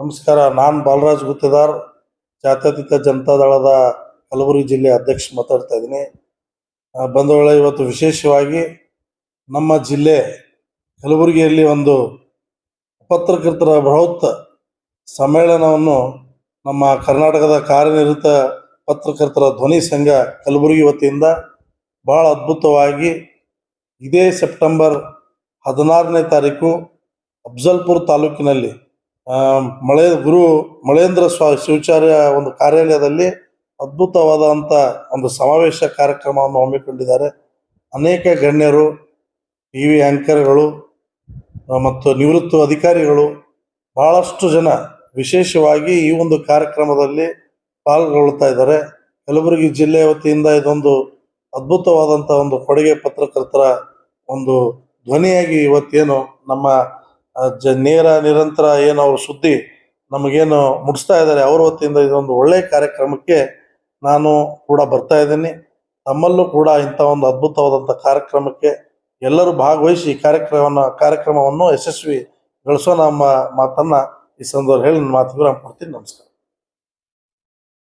ನಮಸ್ಕಾರ, ನಾನು ಬಾಲರಾಜ್ ಗುತ್ತದಾರ್, ಜಾತ್ಯತೀತ ಜನತಾದಳದ ಕಲಬುರಗಿ ಜಿಲ್ಲೆ ಅಧ್ಯಕ್ಷ ಮಾತಾಡ್ತಾ ಇದ್ದೀನಿ. ಬಂದವಳ ಇವತ್ತು ವಿಶೇಷವಾಗಿ ನಮ್ಮ ಜಿಲ್ಲೆ ಕಲಬುರಗಿಯಲ್ಲಿ ಒಂದು ಪತ್ರಕರ್ತರ ಬೃಹತ್ ಸಮ್ಮೇಳನವನ್ನು ನಮ್ಮ ಕರ್ನಾಟಕದ ಕಾರ್ಯನಿರತ ಪತ್ರಕರ್ತರ ಧ್ವನಿ ಸಂಘ ಕಲಬುರಗಿ ವತಿಯಿಂದ ಬಹಳ ಅದ್ಭುತವಾಗಿ ಇದೇ ಸೆಪ್ಟೆಂಬರ್ ಹದಿನಾರನೇ ತಾರೀಕು ಅಫ್ಜಲ್ಪುರ್ ತಾಲೂಕಿನಲ್ಲಿ ಮಳೆ, ಗುರು ಮಳೇಂದ್ರ ಸ್ವ, ಶಿವಾಚಾರ್ಯ ಒಂದು ಕಾರ್ಯಾಲಯದಲ್ಲಿ ಅದ್ಭುತವಾದಂಥ ಒಂದು ಸಮಾವೇಶ ಕಾರ್ಯಕ್ರಮವನ್ನು ಹಮ್ಮಿಕೊಂಡಿದ್ದಾರೆ. ಅನೇಕ ಗಣ್ಯರು, ಟಿ ವಿ ಆ್ಯಂಕರ್ಗಳು ಮತ್ತು ನಿವೃತ್ತ ಅಧಿಕಾರಿಗಳು, ಬಹಳಷ್ಟು ಜನ ವಿಶೇಷವಾಗಿ ಈ ಒಂದು ಕಾರ್ಯಕ್ರಮದಲ್ಲಿ ಪಾಲ್ಗೊಳ್ಳುತ್ತಾ ಇದ್ದಾರೆ. ಕಲಬುರಗಿ ಜಿಲ್ಲೆಯ ವತಿಯಿಂದ ಇದೊಂದು ಅದ್ಭುತವಾದಂಥ ಒಂದು ಕೊಡುಗೆ ಪತ್ರಕರ್ತರ ಒಂದು ಧ್ವನಿಯಾಗಿ ಇವತ್ತೇನು ನಮ್ಮ ಜ ನೇರ, ನಿರಂತರ ಏನು ಅವ್ರ ಸುದ್ದಿ ನಮಗೇನು ಮುಡಿಸ್ತಾ ಇದ್ದಾರೆ, ಅವ್ರ ವತಿಯಿಂದ ಇದೊಂದು ಒಳ್ಳೆ ಕಾರ್ಯಕ್ರಮಕ್ಕೆ ನಾನು ಕೂಡ ಬರ್ತಾ ಇದ್ದೀನಿ. ತಮ್ಮಲ್ಲೂ ಕೂಡ ಇಂಥ ಒಂದು ಅದ್ಭುತವಾದಂಥ ಕಾರ್ಯಕ್ರಮಕ್ಕೆ ಎಲ್ಲರೂ ಭಾಗವಹಿಸಿ ಈ ಕಾರ್ಯಕ್ರಮವನ್ನು ಕಾರ್ಯಕ್ರಮವನ್ನು ಯಶಸ್ವಿಗೊಳಿಸೋ ನಮ್ಮ ಮಾತನ್ನ ಈ ಸಂದರ್ಭ ಹೇಳಿ ನನ್ನ ಮಾತಿಗೆ ನಾನು ಕೊಡ್ತೀನಿ. ನಮಸ್ಕಾರ.